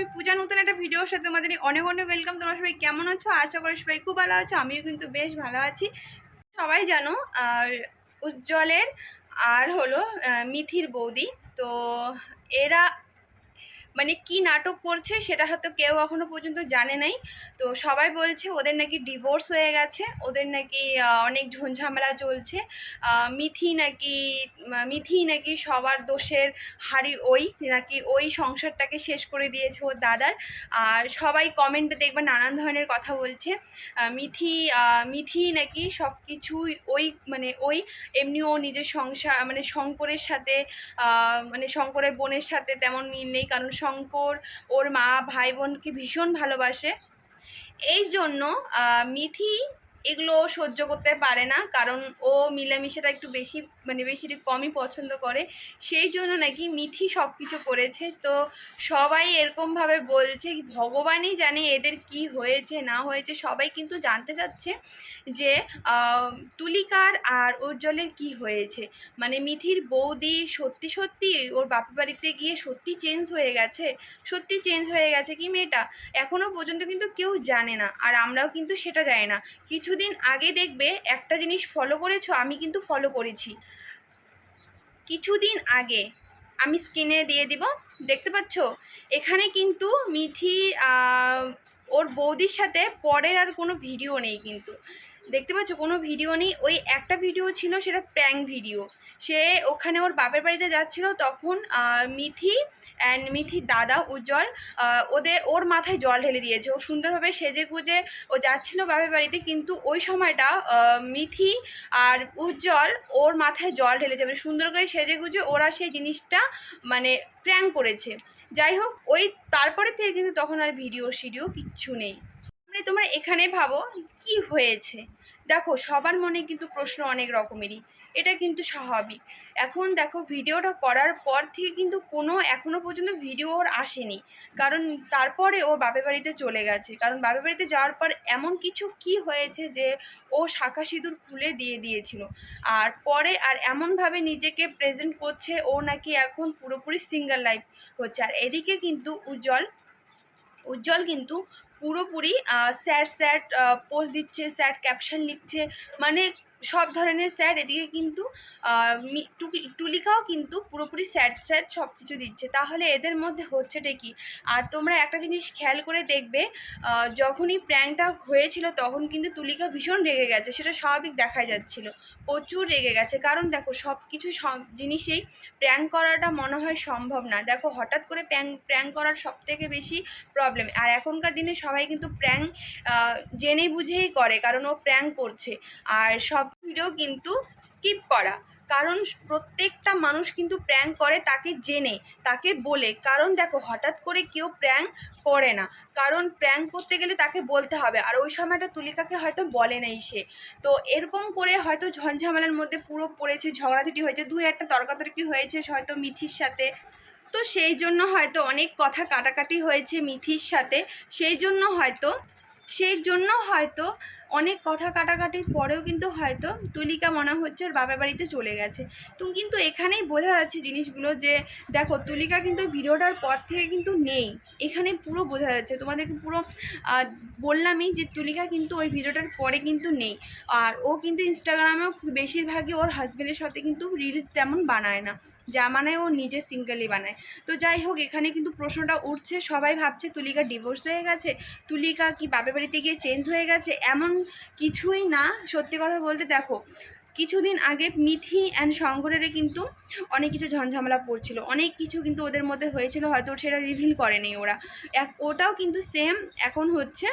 আমি পূজা নতুন একটা ভিডিওর সাথে তোমাদের অনেক অনেক ওয়েলকাম তোমরা সবাই কেমন আছো? আশা করি সবাই খুব ভালো আছো। আমিও কিন্তু বেশ ভালো আছি। সবাই জানো উজ্জ্বলের আর হলো মিথির বৌদি। তো এরা মানে কি নাটক করছে সেটা হয়তো কেউ এখনও পর্যন্ত জানে নাই। তো সবাই বলছে ওদের নাকি ডিভোর্স হয়ে গেছে, ওদের নাকি অনেক ঝঞ্ঝামেলা চলছে। মিথি নাকি মিথি নাকি সবার দোষের হারি ওই, নাকি ওই সংসারটাকে শেষ করে দিয়েছে ওর দাদার। আর সবাই কমেন্টে দেখবে নানান ধরনের কথা বলছে। মিথি মিথি নাকি সব কিছুই ওই মানে ওই এমনি ও নিজের সংসার মানে শঙ্করের সাথে মানে শঙ্করের বোনের সাথে তেমন মিল নেই, কারণ শঙ্কর ওর মা ভাই বোনকে ভীষণ ভালোবাসে। এই জন্য মিথি এগুলো ও সহ্য করতে পারে না, কারণ ও মিলেমিশেটা একটু বেশি মানে বেশি কমই পছন্দ করে। সেই জন্য নাকি মিথি সব কিছু করেছে। তো সবাই এরকমভাবে বলছে, ভগবানই জানে এদের কি হয়েছে, না হয়েছে। সবাই কিন্তু জানতে চাচ্ছে যে তুলিকার আর উজ্জ্বলের কি হয়েছে। মানে মিথির বৌদি সত্যি সত্যি ওর বাপের বাড়িতে গিয়ে সত্যি চেঞ্জ হয়ে গেছে? সত্যি চেঞ্জ হয়ে গেছে কি মেয়েটা? এখনও পর্যন্ত কিন্তু কেউ জানে না। আর আমরাও কিন্তু সেটা জানি না। কিছুদিন আগে দেখবে একটা জিনিস ফলো করেছ, আমি কিন্তু ফলো করেছি। কিছুদিন আগে আমি স্ক্রিনে দিয়ে দিব, দেখতে পাচ্ছ? এখানে কিন্তু মিথি ওর বৌদির সাথে পরের আর কোনো ভিডিও নেই কিন্তু। দেখতে পাচ্ছ, কোনো ভিডিও নেই। ওই একটা ভিডিও ছিল, সেটা প্র্যাং ভিডিও সে ওখানে ওর বাপের বাড়িতে যাচ্ছিল, তখন মিথি অ্যান্ড মিথির দাদা উজ্জ্বল ওদের, ওর মাথায় জল ঢেলে দিয়েছে। ও সুন্দরভাবে সেজে গুজে ও যাচ্ছিল বাপের বাড়িতে, কিন্তু ওই সময়টা মিথি আর উজ্জ্বল ওর মাথায় জল ঢেলেছে। মানে সুন্দর করে সেজে গুজে ওরা সেই জিনিসটা মানে প্র্যাং করেছে। যাই হোক, ওই তারপরে থেকে কিন্তু তখন আর ভিডিও সিডিও কিচ্ছু নেই। মানে তোমরা এখানে ভাবো কি হয়েছে? দেখো, সবার মনে কিন্তু প্রশ্ন অনেক রকমেরই। এটা কিন্তু স্বাভাবিক। এখন দেখো, ভিডিওটা করার পর থেকে কিন্তু কোনো এখনও পর্যন্ত ভিডিও ওর আসেনি। কারণ তারপরে ও বাপের বাড়িতে চলে গেছে। কারণ বাপের বাড়িতে যাওয়ার পর এমন কিছু কি হয়েছে যে ও শাখা সিঁদুর খুলে দিয়ে দিয়েছিল। আর পরে আর এমনভাবে নিজেকে প্রেজেন্ট করছে ও নাকি এখন পুরোপুরি সিঙ্গেল লাইফ হচ্ছে। আর এদিকে কিন্তু উজ্জ্বল উজ্জ্বল কিন্তু পুরোপুরি স্যার স্যার পোস্ট দিচ্ছে স্যার ক্যাপশন লিখছে মানে সব ধরনের স্যার এদিকে কিন্তু টুলিকাও কিন্তু পুরোপুরি স্যাড স্যাড সব কিছু দিচ্ছে। তাহলে এদের মধ্যে হচ্ছেটা কি? আর তোমরা একটা জিনিস খেয়াল করে দেখবে যখনই প্র্যাঙ্কটা হয়েছিল তখন কিন্তু তুলিকা ভীষণ রেগে গেছে, সেটা স্বাভাবিক দেখা যাচ্ছিল। প্রচুর রেগে গেছে। কারণ দেখো সব কিছু সব জিনিসেই প্র্যাঙ্ক করাটা মনে হয় সম্ভব না। দেখো, হঠাৎ করে প্র্যাঙ্ক প্র্যাঙ্ক করার সব থেকে বেশি প্রবলেম আর এখনকার দিনে সবাই কিন্তু প্র্যাঙ্ক জেনে বুঝেই করে, কারণ ও প্র্যাঙ্ক করছে। আর সব ভিডিও কিন্তু স্কিপ করা। কারণ প্রত্যেকটা মানুষ কিন্তু প্র্যাঙ্ক করে, তাকে জেনে, তাকে বলে। কারণ দেখো, হঠাৎ করে কেউ প্র্যাঙ্ক করে না। কারণ প্র্যাঙ্ক করতে গেলে তাকে বলতে হবে। আর ওই সময়টা তুলিকাকে হয়তো বলে নাই সে। তো এরকম করে হয়তো ঝঞ্ঝামেলার মধ্যে পুরো পড়েছে, ঝগড়াঝাটি হয়েছে। দুই একটা তর্কাতর্কি হয়েছে হয়তো মিথির সাথে। তো সেই জন্য হয়তো অনেক কথা কাটাকাটি হয়েছে মিথির সাথে। সেই জন্য হয়তো, সেই জন্য হয়তো অনেক কথা কাটাকাটির পরেও কিন্তু হয়তো তুলিকা মনে হচ্ছে ওর বাবার বাড়িতে চলে গেছে। তো কিন্তু এখানেই বোঝা যাচ্ছে জিনিসগুলো যে, দেখো তুলিকা কিন্তু ভিডিওটার পর থেকে কিন্তু নেই। এখানে পুরো বোঝা যাচ্ছে। তোমাদেরকে পুরো বললামই যে তুলিকা কিন্তু ওই ভিডিওটার পরে কিন্তু নেই। আর ও কিন্তু ইনস্টাগ্রামেও বেশিরভাগই ওর হাজব্যান্ডের সাথে কিন্তু রিলস তেমন বানায় না। যা মানে ও নিজে সিঙ্গেলই বানায়। তো যাই হোক, এখানে কিন্তু প্রশ্নটা উঠছে। সবাই ভাবছে তুলিকা ডিভোর্স হয়ে গেছে? তুলিকা কি বাপের বাড়িতে গিয়ে চেঞ্জ হয়ে গেছে? এমন কিছুই না, সত্যি কথা বলতে দেখো, কিছুদিন আগে মিথি অ্যান্ড শঙ্করের কিন্তু অনেক কিছু ঝঞ্ঝামেলা পড়ছিল। অনেক কিছু কিন্তু ওদের মধ্যে হয়েছিল, হয়তো সেটা রিভিল করেনি ওরা। এক, ওটাও কিন্তু সেম এখন হচ্ছে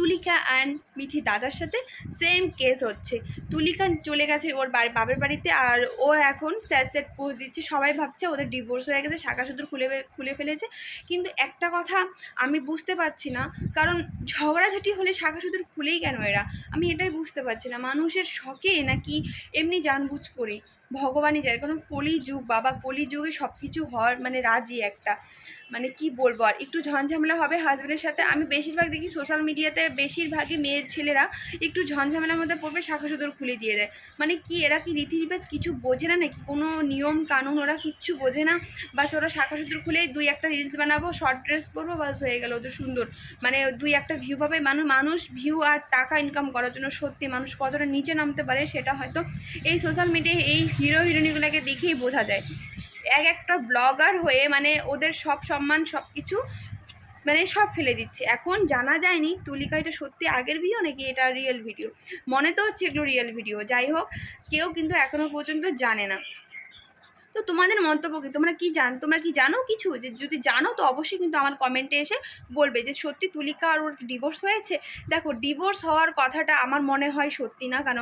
তুলিকা অ্যান্ড মিথি দাদার সাথে সেম কেস হচ্ছে। তুলিকা চলে গেছে ওর বাড়ি, বাপের বাড়িতে আর ও এখন স্যার স্যাট পোস্ট দিচ্ছে। সবাই ভাবছে ওদের ডিভোর্স হয়ে গেছে, শাখা খুলে খুলে ফেলেছে। কিন্তু একটা কথা আমি বুঝতে পারছি না, কারণ ঝগড়াঝাটি হলে শাখা খুলেই কেন এরা? আমি এটাই বুঝতে পারছি না, মানুষের শখে নাকি এমনি জানবুঝ করে? ভগবানই যায় কারণ কলি যুগ বাবা কলি যুগে সব কিছু হওয়ার মানে রাজি একটা। মানে কি বলব আর, একটু ঝঞ্ঝামেলা হবে হাজবেন্ডের সাথে। আমি বেশিরভাগ দেখি সোশ্যাল মিডিয়াতে বেশিরভাগই মেয়ের ছেলেরা একটু ঝঞ্ঝামেলার মধ্যে পড়বে শাখা সুতোর খুলে দিয়ে দেয়। মানে কি, এরা কি রীতি রিবাজ কিছু বোঝে না নাকি? কোনো নিয়ম কানুন ওরা কিচ্ছু বোঝে না। বাস ওরা শাখা সুতোর খুলে দুই একটা রিলস বানাবো শর্ট ড্রেস পরবো, বাস হয়ে গেল। ওদের সুন্দর। মানে দুই একটা ভিউ পাবে। মানুষ মানুষ ভিউ আর টাকা ইনকাম করার জন্য সত্যি মানুষ কতটা নিচে নামতে পারে সেটা হয়তো এই সোশ্যাল মিডিয়ায় এই হিরো হিরোইনগুলোকে দেখেই বোঝা যায়। এক একটা ব্লগার হয়ে মানে ওদের সব সম্মান সব কিছু মানে সব ফেলে দিচ্ছে। এখন জানা যায়নি তুলিকা এটা সত্যি আগের ভিডিও নাকি এটা রিয়েল ভিডিও মনে তো হচ্ছে এগুলো রিয়েল ভিডিও যাই হোক, কেউ কিন্তু এখনও পর্যন্ত জানে না। তো তোমাদের মন্তব্য কি? তোমরা কি জান, তোমরা কি জানো কিছু? যে যদি জানো তো অবশ্যই কিন্তু আমার কমেন্টে এসে বলবে যে সত্যি তুলিকা আর ওর ডিভোর্স হয়েছে? দেখো ডিভোর্স হওয়ার কথাটা আমার মনে হয় সত্যি না। কেন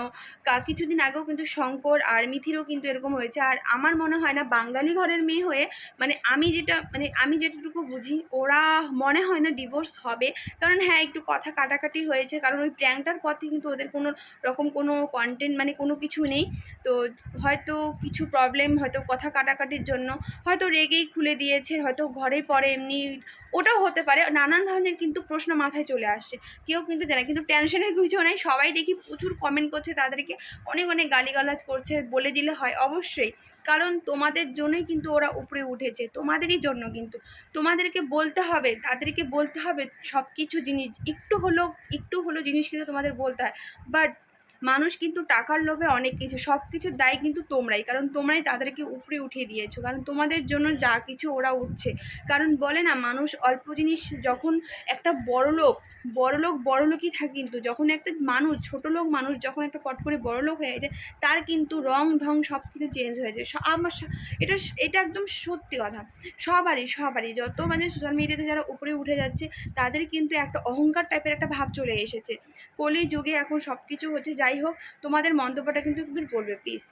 কিছুদিন আগেও কিন্তু শঙ্কর আর মিথিরও কিন্তু এরকম হয়েছে। আর আমার মনে হয় না বাঙালি ঘরের মেয়ে হয়ে মানে আমি যেটা মানে আমি যেটুকু বুঝি, ওরা মনে হয় না ডিভোর্স হবে। কারণ হ্যাঁ একটু কথা কাটাকাটি হয়েছে। কারণ ওই প্র্যাঙ্কটার পথে কিন্তু ওদের কোনো রকম কোনো কন্টেন্ট মানে কোনো কিছু নেই। তো হয়তো কিছু প্রবলেম হয়তো কথা কাটাকাটির জন্য হয়তো রেগেই খুলে দিয়েছে, হয়তো ঘরে পরে এমনি, ওটাও হতে পারে। নানান ধরনের কিন্তু প্রশ্ন মাথায় চলে আসছে। কেউ কিন্তু জানে কিন্তু টেনশনের কিছু নেই। সবাই দেখি প্রচুর কমেন্ট করছে, তাদেরকে অনেক অনেক গালিগালাজ করছে, বলে দিলে হয় অবশ্যই। কারণ তোমাদের জন্যই কিন্তু ওরা উপরে উঠেছে, তোমাদেরই জন্য কিন্তু। তোমাদেরকে বলতে হবে, তাদেরকে বলতে হবে সব কিছু জিনিস। একটু হলেও একটু হলেও জিনিস কিন্তু তোমাদের বলতে হয়। বাট মানুষ কিন্তু টাকার লোভে অনেক কিছু সব কিছুর দায় কিন্তু তোমরাই। কারণ তোমরাই তাদেরকে উপরে উঠিয়ে দিয়েছ। কারণ তোমাদের জন্য যা কিছু ওরা উঠছে। কারণ বলে না, মানুষ অল্প জিনিস যখন একটা বড় লোক বড় লোক বড় লোকই থাকে কিন্তু, যখন একটা মানুষ, ছোট লোক মানুষ যখন একটা পট করে বড় লোক হয়ে যায়, তার কিন্তু রং ঢং সব কিছু চেঞ্জ হয়ে যায়। আমার এটা এটা একদম সত্যি কথা। সবারই সবারই, যত মানে সোশ্যাল মিডিয়াতে যারা উপরে উঠে যাচ্ছে, তাদের কিন্তু একটা অহংকার টাইপের একটা ভাব চলে এসেছে। কলি যুগে এখন সব কিছু হচ্ছে যাই হোক তোমাদের মন্তব্যটা কিন্তু একটু পড়বে প্লিজ